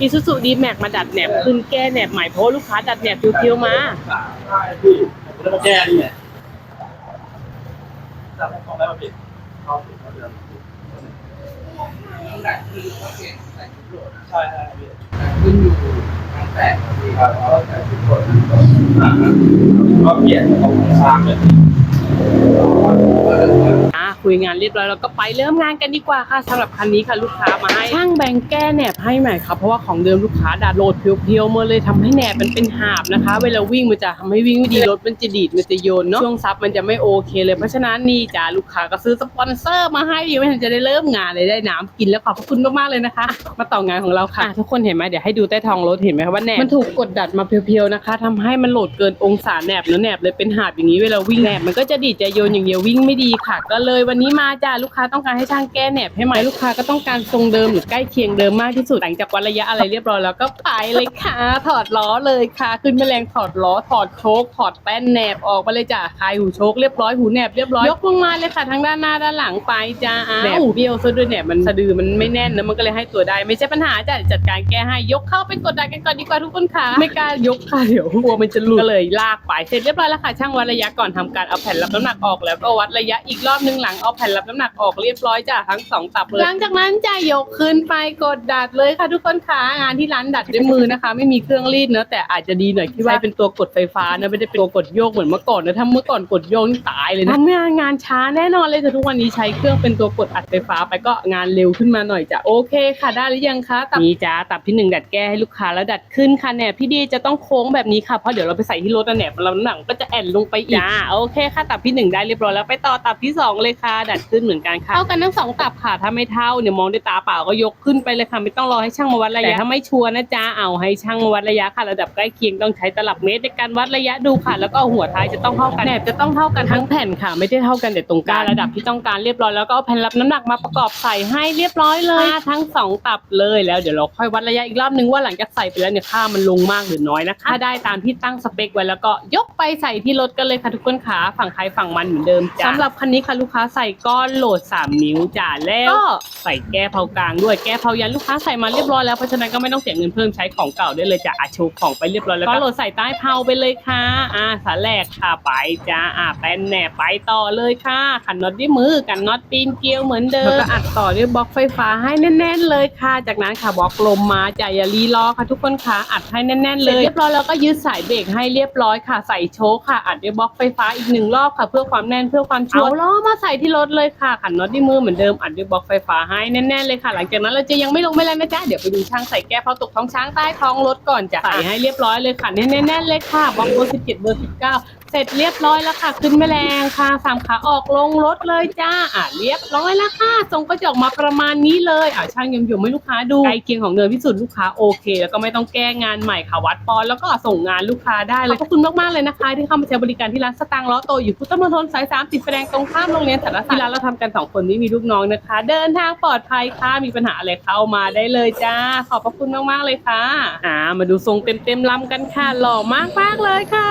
อีซูซูดีแม็กมาดัดแหนบขึ้นแก้แหนบใหม่เพราะลูกค้าดัดแหนบเพียวๆมาแก้นี่ไงจับของได้มาปิดเข้าปิดเขาเดือนใช่ใช่ขึ้นอยู่ทางแตกครับพี่ครับเพราะแต่ทุกคนก็เปลี่ยนของช้างเลย คุยงานเรียบร้อยแล้วก็ไปเริ่มงานกันดีกว่าค่ะสำหรับคันนี้ค่ะลูกค้ามาให้ช่างแบ่งแก้แหนบให้ใหม่ครับเพราะว่าของเดิมลูกค้าดัดโหลดเพียวๆมาเลยทำให้แหนบมันเป็นหาบนะคะ เวลาวิ่งมันจะทำให้วิ่งไม่ดีรถมันจะดีดมันจะโยนเนาะช่วงซับมันจะไม่โอเคเลยเพราะฉะนั้นนี่จ้าลูกค้าก็ซื้อสปอนเซอร์มาให้ยังไม่ทันจะได้เริ่มงานเลยได้น้ำกินแล้วขอบพระคุณมากๆเลยนะคะ มาต่องานของเราค่ะอะ ทุกคนเห็นไหมเดี๋ยวให้ดูใต้ท้องรถเห็นไหมคะว่าแหนบมันถูกกดดัดมาเพียวๆนะคะทำให้มันโหลดเกินองศาแหนบแล้วแหนบเลยเป็นหาบอย่างนี้เวลาวิ่งแหนบมันก็จะดีดจะโยนอย่างเดียววิ่งไม่ดีค่ะ ก็เลยวันนี้มาจ้าลูกค้าต้องการให้ช่างแก้แหนบให้ใหม่ลูกค้าก็ต้องการทรงเดิมหรือใกล้เคียงเดิมมากที่สุดหลังจากวัดระยะอะไรเรียบร้อยแล้วก็ไปเลยค่ะ ถอดล้อเลยค่ะ ขึ้นแมลงถอดล้อถอดโชคถอดแป้นแหนบออกมาเลยจ้ะคลายหูโชคเรียบร้อยหูแหนบเรียบร้อยยกลงมาเลยค่ะทั้งด้านหน้าด้านหลังไปจ้าอ้าวแหนบเบี้ยวซะด้วยแหนบมันสะดือมันไม่แน่นนะมันก็เลยให้ตัวได้ไม่ใช่ปัญหาจ้ะจัดการแก้ให้ยกเข้าไปกดดันกันก่อนดีกว่าทุกคนค่ะไม่กล้ายกค่ะเดี๋ยวกลัวมันจะหลุดก็เลยลากไปเสร็จเรียบร้อยแล้วค่ะช่างวัดระยะก่อนทำการเอาแผ่นรับน้ำหนักออกแล้วก็วัดระยะอีกรอบนึงหลังเอาแผ่นรับน้ำหนักออกเรียบร้อยจ้ะทั้งสองตับเลย หลังจากนั้นจะยกขึ้นไปกดดัดเลยค่ะทุกคนค่ะงานที่ร้านดัดด้วยมือนะคะ ไม่มีเครื่องรีดเนอะแต่อาจจะดีหน่อยที่ว่าเป็นตัวกดไฟฟ้านะไม่ได้เป็นตัวกดโยกเหมือนเมื่อก่อนนะถ้าเมื่อก่อนกดโยกนี่ตายเลยนะทำงานงานช้าแน่นอนเลยแต่ทุกวันนี้ใช้เครื่องเป็นตัวกดอัดไฟฟ้าไปก็งานเร็วขึ้นมาหน่อยจ้ะโอเคค่ะได้หรือยังคะตับนี้จ้าตับที่หนึ่งดัดแก้ให้ลูกค้าแล้วดัดขึ้นค่ะแหนบพี่ดีจะต้องโค้งแบบนี้ค่ะเพราะเดี๋ยวเราไปใส่ที่รถนะแหนบเราหนังก็จะแอนลงไปอีกจ้าโอเคค่ะตับที่หนึ่งได้เรียบร้อยแล้วไปต่อตับที่สองเลยค่ะดัดขึ้นเหมือนกันค่ะเท่ากันทั้งสองตับค่ะถ้าไม่เท่าเนี่ยมองด้วยตาเปล่าก็ยกขึ้นไปเลยค่ะไม่ต้องรอให้ช่างมาวัดระยะแต่ถ้าไม่ชัวร์นะจ๊ะเอาให้ช่างมาวัดระยะค่ะระดับใกล้เคียงต้องใช้ตลับเมตรในการวัดระยะดูค่ะ แล้วก็หัวท้ายจะต้องเท่ากันแหนบจะต้องเท่ากันทั้งแผ่นค่ะ ไม่ได้เท่ากันแต่ตรงกลางระดับที่ต้องการเรียบร้อยแล้วก็เอาแผ่นรับน้ำหนักมาประกอบใส่ให้เรียบร้อยเลยค่ะทั้งสองตับเลยแล้วเดี๋ยวเราค่อยวัดระยะอีกรอบนึงว่าหลังจากใส่ไปแล้วเนี่ยค่ามันลงมากหรือน้อยนะคะถ้าได้ตามที่ตั้งสเปคไว้แล้วก็ยกไปใส่ที่รถกันเลยค่ะทุกคนขาฝั่งใครฝั่งมันเหมือนเดิมจ้ะสำหรับคันนี้ค่ะลูกค้าใส่ก้อนโหลด 3 นิ้วจ้าแล้วก็ใส่แก้เผากลางด้วยแก้เผายันลูกค้าใส่มาเรียบร้อยแล้วเพราะฉะนั้นก็ไม่ต้องเสียเงินเพิ่มใช้ของเก่าได้เลยจ้ะอาโชว์ของไปเรียบร้อยแล้วก็โหลดใส่ใต้เผาไปเลยค่ะอ่าสาแหลกค่ะไปจ้าอ่าแป้นแหนบไปต่อเลยค่ะขันน็อตด้วยมือกันน็อตปีนเกลียวเหมือนเดิมแล้วก็อัดต่อด้วยบล็อกไฟฟ้าให้แน่น ๆ เลยค่ะ จากนั้นค่ะบล็อกลมมาจ้ะอย่ารีรอค่ะทุกคนค่ะอัดให้แน่น ๆ เลยเรียบร้อยแล้วก็ยึดสายเบรกให้เรียบร้อยค่ะใส่โชคค่ะอัดด้วยบล็อกไฟฟ้าอีกหนึ่งรอบค่ะ เพื่อความแน่นเพื่อความชัวร์เอาล้อมาใส่ที่รถเลยค่ะขันน็อตด้วยมือเหมือนเดิมอัดด้วยบล็อกไฟฟ้าให้แน่นๆเลยค่ะ หลังจากนั้นเราจะยังไม่ลงไม่แล้วนะจ๊ะเดี๋ยวไปดูช่างใส่แก้วเพราตกท้องช้างใต้ท้องรถก่อนจะใส่ให้เรียบร้อยเลยค่ะแน่นๆเลยค่ะบล็อกเบอร์สิบเจ็ดเบอร์สิบเก้า ร็จเรียบร้อยแล้วค่ะ ขึ้นแมลงค่ะสามขาออกลงรถเลยจ้าอะเรียบร้อยแล้วค่ะทรงก็จะออกมาประมาณนี้เลยอะช่างยมยมๆให้ลูกค้าดูใกล้เคียงของเดิมที่สุดลูกค้าโอเค แล้วก็ไม่ต้องแก้งานใหม่ค่ะวัดปอนแล้วก็ส่งงานลูกค้าได้เลยขอบคุณมากๆเลยนะคะ ที่เข้ามาใช้บริการที่ร้านสตางค์ล้อโตอยู่พุทธมณฑลสายสามติดไฟแดงตรงข้ามโรงเรียนสารศาสตร์ร้านเราทำกันสองคนไม่มีลูกน้องนะคะ เดินทางปลอดภัยค่ะมีปัญหาอะไรเข้ามาได้เลยจ้า ขอบพระคุณมากๆเลยค่ะอ่ามาดูทรงเต็มๆลำกันค่ะหล่อมากๆเลยค่ะ